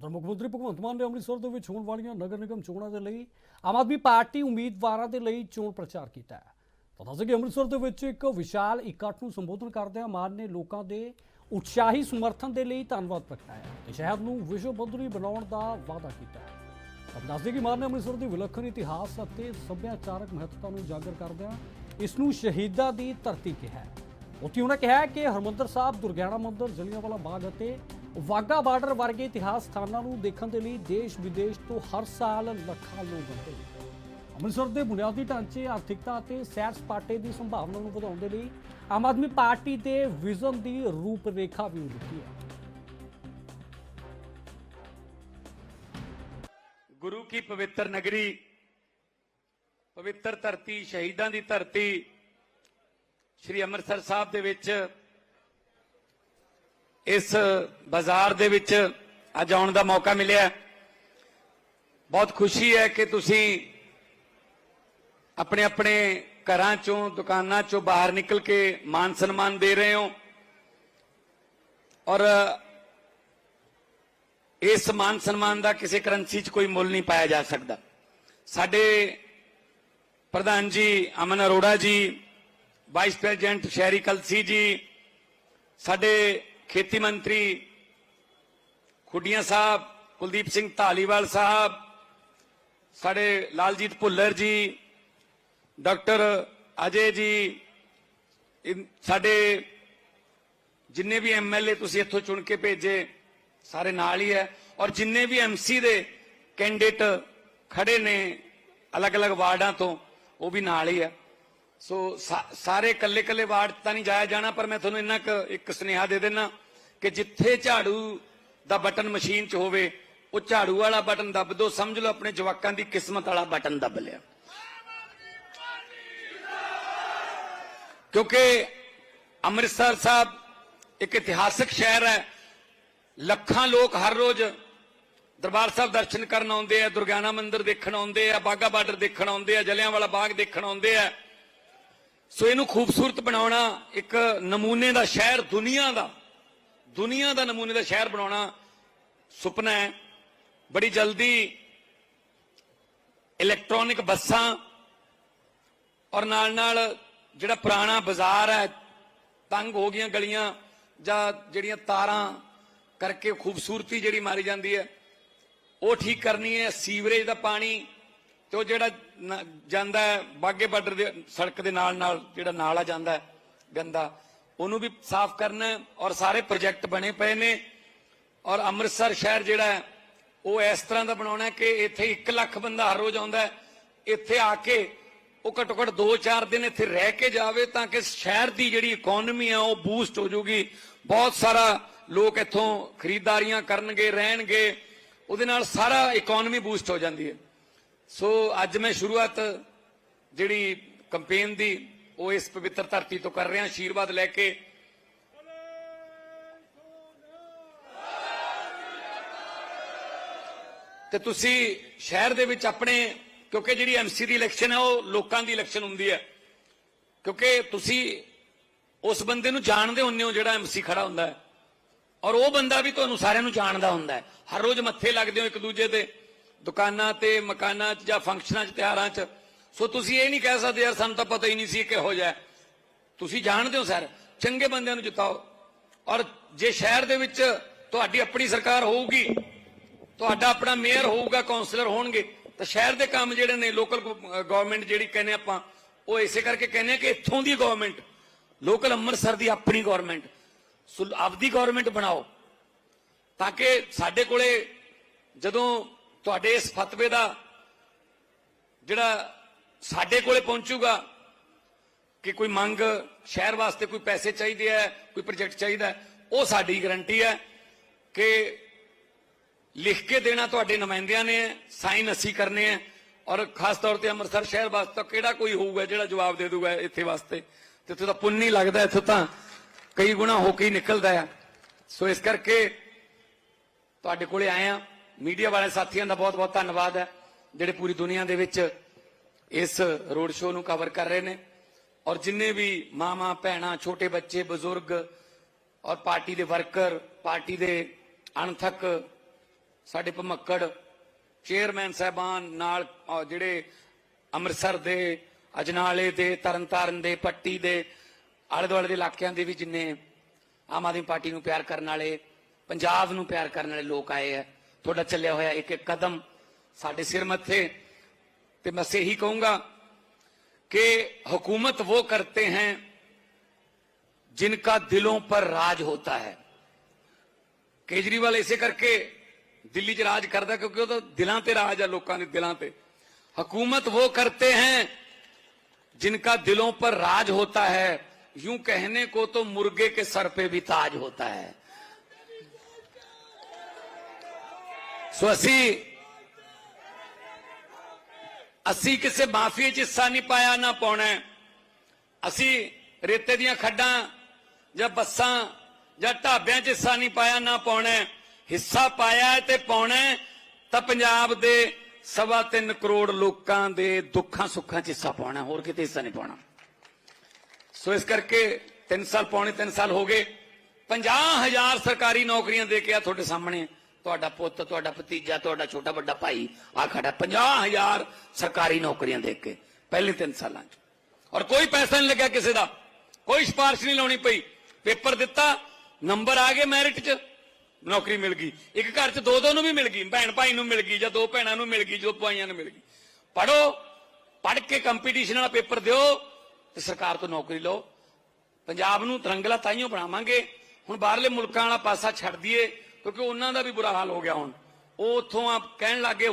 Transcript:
ਉਧਰ ਮੁੱਖ ਮੰਤਰੀ ਭਗਵੰਤ ਮਾਨ ਨੇ ਅੰਮ੍ਰਿਤਸਰ ਦੇ ਵਿੱਚ ਹੋਣ ਵਾਲੀਆਂ ਨਗਰ ਨਿਗਮ ਚੋਣਾਂ ਦੇ ਲਈ ਆਮ ਆਦਮੀ ਪਾਰਟੀ ਉਮੀਦਵਾਰਾਂ ਦੇ ਲਈ ਚੋਣ ਪ੍ਰਚਾਰ ਕੀਤਾ ਹੈ। ਤਾਂ ਦੱਸ ਕਿ ਅੰਮ੍ਰਿਤਸਰ ਦੇ ਵਿੱਚ ਇੱਕ ਵਿਸ਼ਾਲ ਇਕੱਠ ਨੂੰ ਸੰਬੋਧਨ ਕਰਦਿਆਂ ਮਾਨ ਨੇ ਲੋਕਾਂ ਦੇ ਉਤਸ਼ਾਹੀ ਸਮਰਥਨ ਦੇ ਲਈ ਧੰਨਵਾਦ ਪ੍ਰਗਟਾਇਆ ਤੇ ਸ਼ਹਿਰ ਨੂੰ ਵਿਸ਼ਵ ਪੱਧਰੀ ਬਣਾਉਣ ਦਾ ਵਾਅਦਾ ਕੀਤਾ। ਹੈ ਤਾਂ ਦੱਸਦੇ ਕਿ ਮਾਨ ਨੇ ਅੰਮ੍ਰਿਤਸਰ ਦੀ ਵਿਲੱਖਣ ਇਤਿਹਾਸ ਅਤੇ ਸੱਭਿਆਚਾਰਕ ਮਹੱਤਤਾ ਨੂੰ ਉਜਾਗਰ ਕਰਦਿਆਂ ਇਸ ਨੂੰ ਸ਼ਹੀਦਾਂ ਦੀ ਧਰਤੀ ਕਿਹਾ ਹੈ। ਉੱਥੇ ਉਹਨਾਂ ਕਿਹਾ ਕਿ ਹਰਮੰਦਰ ਸਾਹਿਬ, ਦੁਰਗਿਆਣਾ ਮੰਦਿਰ, ਜਲਿਆਂਵਾਲਾ ਬਾਗ ਅਤੇ ਵਾਗਾ ਬਾਰਡਰ ਵਰਗੇ ਇਤਿਹਾਸ ਸਥਾਨਾਂ ਨੂੰ ਦੇਖਣ ਦੇ ਲਈ ਦੇਸ਼ ਵਿਦੇਸ਼ ਤੋਂ ਹਰ ਸਾਲ ਲੱਖਾਂ ਲੋਕ ਆਉਂਦੇ ਨੇ। ਅੰਮ੍ਰਿਤਸਰ ਦੇ ਬੁਨਿਆਦੀ ਢਾਂਚੇ, ਆਰਥਿਕਤਾ ਅਤੇ ਸੈਰ ਸਪਾਟੇ ਦੀ ਸੰਭਾਵਨਾ ਨੂੰ ਵਧਾਉਣ ਦੇ ਲਈ ਆਮ ਆਦਮੀ ਪਾਰਟੀ ਦੇ ਵਿਜ਼ਨ ਦੀ ਰੂਪਰੇਖਾ ਵੀ ਦਿੱਤੀ ਹੈ। ਗੁਰੂ ਕੀ ਪਵਿੱਤਰ ਨਗਰੀ, ਪਵਿੱਤਰ ਧਰਤੀ, ਸ਼ਹੀਦਾਂ ਦੀ ਧਰਤੀ, ਸ੍ਰੀ ਅੰਮ੍ਰਿਤਸਰ ਸਾਹਿਬ ਦੇ ਵਿੱਚ ਇਸ ਬਾਜ਼ਾਰ ਦੇ ਵਿੱਚ ਅੱਜ ਆਉਣ ਦਾ ਮੌਕਾ ਮਿਲਿਆ। ਬਹੁਤ ਖੁਸ਼ੀ ਹੈ ਕਿ ਤੁਸੀਂ ਆਪਣੇ ਆਪਣੇ ਘਰਾਂ ਚੋਂ, ਦੁਕਾਨਾਂ ਚੋਂ ਬਾਹਰ ਨਿਕਲ ਕੇ ਮਾਨ ਸਨਮਾਨ ਦੇ ਰਹੇ ਹੋ। ਔਰ ਇਸ ਮਾਨ ਸਨਮਾਨ ਦਾ ਕਿਸੇ ਕਰੰਸੀ 'ਚ ਕੋਈ ਮੁੱਲ ਨਹੀਂ ਪਾਇਆ ਜਾ ਸਕਦਾ। ਸਾਡੇ ਪ੍ਰਧਾਨ ਜੀ ਅਮਨ ਅਰੋੜਾ ਜੀ, ਵਾਈਸ ਪ੍ਰੈਜ਼ੀਡੈਂਟ ਸ਼ਹਿਰੀ ਕਲਸੀ ਜੀ, ਸਾਡੇ ਖੇਤੀ ਮੰਤਰੀ ਖੁੱਡੀਆਂ ਸਾਹਿਬ, ਕੁਲਦੀਪ ਸਿੰਘ ਢਾਲੀਵਾਲ ਸਾਹਿਬ, ਸਾਡੇ ਲਾਲਜੀਤ ਭੁੱਲਰ ਜੀ, ਡਾਕਟਰ ਅਜੇ ਜੀ ਸਾਡੇ ਜਿੰਨੇ ਵੀ ਐਮਐਲਏ ਤੁਸੀਂ ਇੱਥੋਂ ਚੁਣ ਕੇ ਭੇਜੇ, ਸਾਰੇ ਨਾਲ ਹੀ ਹੈ। ਔਰ ਜਿੰਨੇ ਵੀ ਐਮਸੀ ਦੇ ਕੈਂਡੀਡੇਟ ਖੜੇ ਨੇ ਅਲੱਗ-ਅਲੱਗ ਵਾਰਡਾਂ ਤੋਂ, ਉਹ ਵੀ ਨਾਲ ਹੀ ਹੈ। ਸੋ ਸਾਰੇ ਕੱਲੇ-ਕੱਲੇ ਵਾਰਡ ਤਾਂ ਨਹੀਂ ਜਾਇਆ ਜਾਣਾ, ਪਰ ਮੈਂ ਤੁਹਾਨੂੰ ਇੰਨਾ ਕੁ ਇੱਕ ਸੁਨੇਹਾ ਦੇ ਦੇਣਾ ਕਿ ਜਿੱਥੇ ਝਾੜੂ ਦਾ ਬਟਨ ਮਸ਼ੀਨ 'ਚ ਹੋਵੇ, ਉਹ ਝਾੜੂ ਵਾਲਾ ਬਟਨ ਦੱਬ ਦੋ ਸਮਝ ਲਓ ਆਪਣੇ ਜਵਾਕਾਂ ਦੀ ਕਿਸਮਤ ਵਾਲਾ ਬਟਨ ਦੱਬ ਲਿਆ। ਕਿਉਂਕਿ ਅੰਮ੍ਰਿਤਸਰ ਸਾਹਿਬ ਇੱਕ ਇਤਿਹਾਸਕ ਸ਼ਹਿਰ ਹੈ, ਲੱਖਾਂ ਲੋਕ ਹਰ ਰੋਜ਼ ਦਰਬਾਰ ਸਾਹਿਬ ਦਰਸ਼ਨ ਕਰਨ ਆਉਂਦੇ ਆ ਦੁਰਗਿਆਨਾ ਮੰਦਿਰ ਦੇਖਣ ਆਉਂਦੇ ਆ ਬਾਗਾ ਬਾਰਡਰ ਦੇਖਣ ਆਉਂਦੇ ਆ ਜਲਿਆਂਵਾਲਾ ਬਾਗ ਦੇਖਣ ਆਉਂਦੇ ਆ। ਸੋ ਇਹਨੂੰ ਖੂਬਸੂਰਤ ਬਣਾਉਣਾ ਇੱਕ ਨਮੂਨੇ ਦਾ ਸ਼ਹਿਰ ਦੁਨੀਆ ਦਾ ਦੁਨੀਆ ਦਾ ਨਮੂਨੇ ਦਾ ਸ਼ਹਿਰ ਬਣਾਉਣਾ ਸੁਪਨਾ ਹੈ। ਬੜੀ ਜਲਦੀ ਇਲੈਕਟ੍ਰੋਨਿਕ ਬੱਸਾਂ ਔਰ ਨਾਲ ਨਾਲ ਜਿਹੜਾ ਪੁਰਾਣਾ ਬਾਜ਼ਾਰ ਹੈ, ਤੰਗ ਹੋ ਗਈਆਂ ਗਲੀਆਂ ਜਾਂ ਜਿਹੜੀਆਂ ਤਾਰਾਂ ਕਰਕੇ ਖੂਬਸੂਰਤੀ ਜਿਹੜੀ ਮਾਰੀ ਜਾਂਦੀ ਹੈ, ਉਹ ਠੀਕ ਕਰਨੀ ਹੈ। ਸੀਵਰੇਜ ਦਾ ਪਾਣੀ ਤੇ ਉਹ ਜਿਹੜਾ ਜਾਂਦਾ ਹੈ, ਬਾਗੇ ਬਾਰਡਰ ਦੇ, ਸੜਕ ਦੇ ਨਾਲ ਨਾਲ ਜਿਹੜਾ ਨਾਲਾ ਜਾਂਦਾ ਗੰਦਾ, ਉਹਨੂੰ ਵੀ ਸਾਫ਼ ਕਰਨਾ ਔਰ ਸਾਰੇ ਪ੍ਰੋਜੈਕਟ ਬਣੇ ਪਏ ਨੇ। ਔਰ ਅੰਮ੍ਰਿਤਸਰ ਸ਼ਹਿਰ ਜਿਹੜਾ ਹੈ, ਉਹ ਇਸ ਤਰ੍ਹਾਂ ਦਾ ਬਣਾਉਣਾ ਕਿ ਇੱਥੇ 1 ਲੱਖ ਬੰਦਾ ਹਰ ਰੋਜ਼ ਆਉਂਦਾ ਇੱਥੇ ਆ ਕੇ ਉਹ ਘੱਟੋ ਘੱਟ 2-4 ਦਿਨ ਇੱਥੇ ਰਹਿ ਕੇ ਜਾਵੇ ਤਾਂ ਕਿ ਸ਼ਹਿਰ ਦੀ ਜਿਹੜੀ ਇਕਨੋਮੀ ਹੈ ਉਹ ਬੂਸਟ ਹੋ ਜਾਊਗੀ ਬਹੁਤ ਸਾਰਾ ਲੋਕ ਇੱਥੋਂ ਖਰੀਦਦਾਰੀਆਂ ਕਰਨਗੇ, ਰਹਿਣਗੇ। ਉਹਦੇ ਨਾਲ ਸਾਰਾ ਇਕਨੋਮੀ ਬੂਸਟ ਹੋ ਜਾਂਦੀ ਹੈ। ਸੋ ਅੱਜ ਮੈਂ ਸ਼ੁਰੂਆਤ ਜਿਹੜੀ ਕੰਪੇਨ ਦੀ, ਉਹ ਇਸ ਪਵਿੱਤਰ ਧਰਤੀ ਤੋਂ ਕਰ ਰਿਹਾ ਆਸ਼ੀਰਵਾਦ ਲੈ ਕੇ। ਤੇ ਤੁਸੀਂ ਸ਼ਹਿਰ ਦੇ ਵਿੱਚ ਆਪਣੇ, ਕਿਉਂਕਿ ਜਿਹੜੀ ਐਮਸੀ ਦੀ ਇਲੈਕਸ਼ਨ ਹੈ, ਉਹ ਲੋਕਾਂ ਦੀ ਇਲੈਕਸ਼ਨ ਹੁੰਦੀ ਹੈ। ਕਿਉਂਕਿ ਤੁਸੀਂ ਉਸ ਬੰਦੇ ਨੂੰ ਜਾਣਦੇ ਹੁੰਦੇ ਹੋ ਜਿਹੜਾ ਐਮਸੀ ਖੜਾ ਹੁੰਦਾ ਹੈ। ਔਰ ਉਹ ਬੰਦਾ ਵੀ ਤੁਹਾਨੂੰ ਸਾਰਿਆਂ ਨੂੰ ਜਾਣਦਾ ਹੁੰਦਾ ਹੈ। ਹਰ ਰੋਜ਼ ਮੱਥੇ ਲੱਗਦੇ ਹੋ ਇੱਕ ਦੂਜੇ ਦੇ। ਦੁਕਾਨਾਂ ਤੇ, ਮਕਾਨਾਂ 'ਚ ਜਾਂ ਫੰਕਸ਼ਨਾਂ 'ਚ, ਤਿਉਹਾਰਾਂ 'ਚ। ਸੋ ਤੁਸੀਂ ਇਹ ਨਹੀਂ ਕਹਿ ਸਕਦੇ, ਯਾਰ ਸਾਨੂੰ ਤਾਂ ਪਤਾ ਹੀ ਨਹੀਂ ਸੀ ਕਿਹੋ ਜਿਹਾ ਤੁਸੀਂ ਜਾਣਦੇ ਹੋ, ਸਰ, ਚੰਗੇ ਬੰਦਿਆਂ ਨੂੰ ਜਿਤਾਓ। ਔਰ ਜੇ ਸ਼ਹਿਰ ਦੇ ਵਿੱਚ ਤੁਹਾਡੀ ਆਪਣੀ ਸਰਕਾਰ ਹੋਊਗੀ, ਤੁਹਾਡਾ ਆਪਣਾ ਮੇਅਰ ਹੋਊਗਾ ਕਾਉਂਸਲਰ ਹੋਣਗੇ, ਤਾਂ ਸ਼ਹਿਰ ਦੇ ਕੰਮ ਜਿਹੜੇ ਨੇ ਲੋਕਲ ਗਵਰਨਮੈਂਟ ਜਿਹੜੀ ਕਹਿੰਦੇ ਆਪਾਂ, ਉਹ ਇਸੇ ਕਰਕੇ ਕਹਿੰਦੇ ਆ ਕਿ ਇੱਥੋਂ ਦੀ ਗਵਰਨਮੈਂਟ ਲੋਕਲ ਅੰਮ੍ਰਿਤਸਰ ਦੀ ਆਪਣੀ ਗਵਰਨਮੈਂਟ ਸੋ ਆਪਦੀ ਗਵਰਨਮੈਂਟ ਬਣਾਓ। ਤਾਂ ਕਿ ਸਾਡੇ ਕੋਲੇ ਜਦੋਂ ਤੁਹਾਡੇ ਇਸ ਫਤਵੇ ਦਾ ਜਿਹੜਾ ਸਾਡੇ ਕੋਲੇ ਪਹੁੰਚੂਗਾ ਕਿ ਕੋਈ ਮੰਗ ਸ਼ਹਿਰ ਵਾਸਤੇ ਕੋਈ ਪੈਸੇ ਚਾਹੀਦੇ ਹੈ ਕੋਈ ਪ੍ਰੋਜੈਕਟ ਚਾਹੀਦਾ, ਉਹ ਸਾਡੀ ਗਾਰੰਟੀ ਹੈ ਕਿ ਲਿਖ ਕੇ ਦੇਣਾ ਤੁਹਾਡੇ ਨੁਮਾਇੰਦਿਆਂ ਨੇ, ਸਾਈਨ ਅਸੀਂ ਕਰਨੇ ਹੈ ਔਰ ਖਾਸ ਤੌਰ ਤੇ ਅੰਮ੍ਰਿਤਸਰ ਸ਼ਹਿਰ ਵਾਸਤੇ ਕਿਹੜਾ ਕੋਈ ਹੋਊਗਾ ਜਿਹੜਾ ਜਵਾਬ ਦੇ ਦੂਗਾ ਇੱਥੇ ਵਾਸਤੇ? ਤੇ ਇੱਥੇ ਤਾਂ ਪੁੰਨ ਹੀ ਲੱਗਦਾ, ਇੱਥੇ ਤਾਂ ਕਈ ਗੁਣਾ ਹੋ ਕੇ ਹੀ ਨਿਕਲਦਾ ਆ। ਸੋ ਇਸ ਕਰਕੇ ਤੁਹਾਡੇ ਕੋਲੇ ਆਏ ਆ। ਮੀਡੀਆ ਵਾਲੇ ਸਾਥੀਆਂ ਦਾ ਬਹੁਤ ਬਹੁਤ ਧੰਨਵਾਦ ਹੈ ਜਿਹੜੇ ਪੂਰੀ ਦੁਨੀਆ ਦੇ ਵਿੱਚ ਇਸ ਰੋਡ ਸ਼ੋਅ ਨੂੰ ਕਵਰ ਕਰ ਰਹੇ ਨੇ। ਔਰ ਜਿੰਨੇ ਵੀ ਮਾਮਾ ਭੈਣਾਂ ਛੋਟੇ ਬੱਚੇ ਬਜ਼ੁਰਗ ਔਰ ਪਾਰਟੀ ਦੇ ਵਰਕਰ ਪਾਰਟੀ ਦੇ ਅਣਥੱਕ ਸਾਡੇ ਭਮੱਕੜ ਚੇਅਰਮੈਨ ਸਾਹਿਬਾਨ ਨਾਲ ਅਹ, ਜਿਹੜੇ ਅੰਮ੍ਰਿਤਸਰ ਦੇ ਅਜਨਾਲੇ ਦੇ ਤਰਨਤਾਰਨ ਦੇ ਪੱਟੀ ਦੇ ਆਲੇ ਦੁਆਲੇ ਦੇ ਇਲਾਕਿਆਂ ਦੇ ਵੀ ਜਿੰਨੇ ਆਮ ਆਦਮੀ ਪਾਰਟੀ ਨੂੰ ਪਿਆਰ ਕਰਨ ਵਾਲੇ ਪੰਜਾਬ ਨੂੰ ਪਿਆਰ ਕਰਨ ਵਾਲੇ ਲੋਕ ਆਏ ਆ ਤੁਹਾਡਾ ਚੱਲਿਆ ਹੋਇਆ ਇੱਕ ਇੱਕ ਕਦਮ ਸਾਡੇ ਸਿਰ ਮੱਥੇ ਤੇ ਮੈਂ ਸੇ ਹੀ ਕਹੂੰਗਾ कि हुकूमत वो करते हैं जिनका दिलों पर राज होता है ਕੇਜਰੀਵਾਲ ਇਸੇ ਕਰਕੇ ਦਿੱਲੀ 'ਚ ਰਾਜ ਕਰਦਾ ਕਿਉਂਕਿ ਉਹ ਤਾਂ ਦਿਲਾਂ ਤੇ ਰਾਜ ਆ ਲੋਕਾਂ ਦੇ ਦਿਲਾਂ ਤੇ ਹਕੂਮਤ वो करते हैं जिनका दिलों पर राज होता है यूं कहने को तो मुर्गे के सर पे भी ताज होता है ਸੋ ਅਸੀਂ ਅਸੀਂ ਕਿਸੇ ਮਾਫੀਏ 'ਚ ਹਿੱਸਾ ਨਹੀਂ ਪਾਇਆ, ਨਾ ਪਾਉਣਾ ਅਸੀਂ ਰੇਤੇ ਦੀਆਂ ਖੱਡਾਂ ਜਾਂ ਬੱਸਾਂ ਜਾਂ ਢਾਬਿਆਂ 'ਚ ਹਿੱਸਾ ਨਹੀਂ ਪਾਇਆ, ਨਾ ਪਾਉਣਾ ਹਿੱਸਾ ਪਾਇਆ ਤੇ ਪਾਉਣਾ ਤਾਂ ਪੰਜਾਬ ਦੇ ਸਵਾ ਤਿੰਨ ਕਰੋੜ ਲੋਕਾਂ ਦੇ ਦੁੱਖਾਂ ਸੁੱਖਾਂ 'ਚ ਹਿੱਸਾ ਪਾਉਣਾ, ਹੋਰ ਕਿਤੇ ਹਿੱਸਾ ਨਹੀਂ ਪਾਉਣਾ। ਸੋ ਇਸ ਕਰਕੇ 3 ਸਾਲ, ਪੌਣੇ 3 ਸਾਲ ਹੋ ਗਏ। 50000 ਸਰਕਾਰੀ ਨੌਕਰੀਆਂ ਦੇ ਕੇ ਆ ਤੁਹਾਡੇ ਸਾਹਮਣੇ। ਤੁਹਾਡਾ ਪੁੱਤ, ਤੁਹਾਡਾ ਭਤੀਜਾ, ਤੁਹਾਡਾ ਛੋਟਾ ਵੱਡਾ ਭਾਈ ਆ ਖੜਾ 50000 ਸਰਕਾਰੀ ਨੌਕਰੀਆਂ ਦੇ ਕੇ, ਪਹਿਲੇ 3 ਸਾਲਾਂ 'ਚ। ਔਰ ਕੋਈ ਪੈਸਾ ਨਹੀਂ ਲੱਗਿਆ ਕਿਸੇ ਦਾ। ਕੋਈ ਸਿਫਾਰਿਸ਼ ਨਹੀਂ ਲਾਉਣੀ ਪਈ। ਪੇਪਰ ਦਿੱਤਾ, ਨੰਬਰ ਆ ਗਏ ਮੈਰਿਟ 'ਚ, ਨੌਕਰੀ ਮਿਲ ਗਈ। ਇੱਕ ਘਰ 'ਚ ਦੋ ਦੋ ਨੂੰ ਵੀ ਮਿਲ ਗਈ, ਭੈਣ ਭਾਈ ਨੂੰ ਮਿਲ ਗਈ, ਜਾਂ ਦੋ ਭੈਣਾਂ ਨੂੰ ਮਿਲ ਗਈ, ਜੋ ਭਾਈਆਂ ਨੂੰ ਮਿਲ ਗਈ। ਪੜੋ ਪੜ ਕੇ ਕੰਪੀਟੀਸ਼ਨ ਵਾਲਾ ਪੇਪਰ ਦਿਓ, ਤੇ ਸਰਕਾਰ ਤੋਂ ਨੌਕਰੀ ਲਓ। ਪੰਜਾਬ ਨੂੰ ਤਰੰਗਲਾ ਤਾਈਓ ਬਣਾਵਾਂਗੇ। ਹੁਣ ਬਾਹਰਲੇ ਮੁਲਕਾਂ ਵਾਲਾ ਪਾਸਾ ਛੱਡ ਦਈਏ। ਕਿਉਂਕਿ ਉਹਨਾਂ ਦਾ ਵੀ ਬੁਰਾ ਹਾਲ ਹੋ ਗਿਆ ਹੁਣ। ਉਹ ਉੱਥੋਂ ਆ ਕਹਿਣ ਲੱਗੇ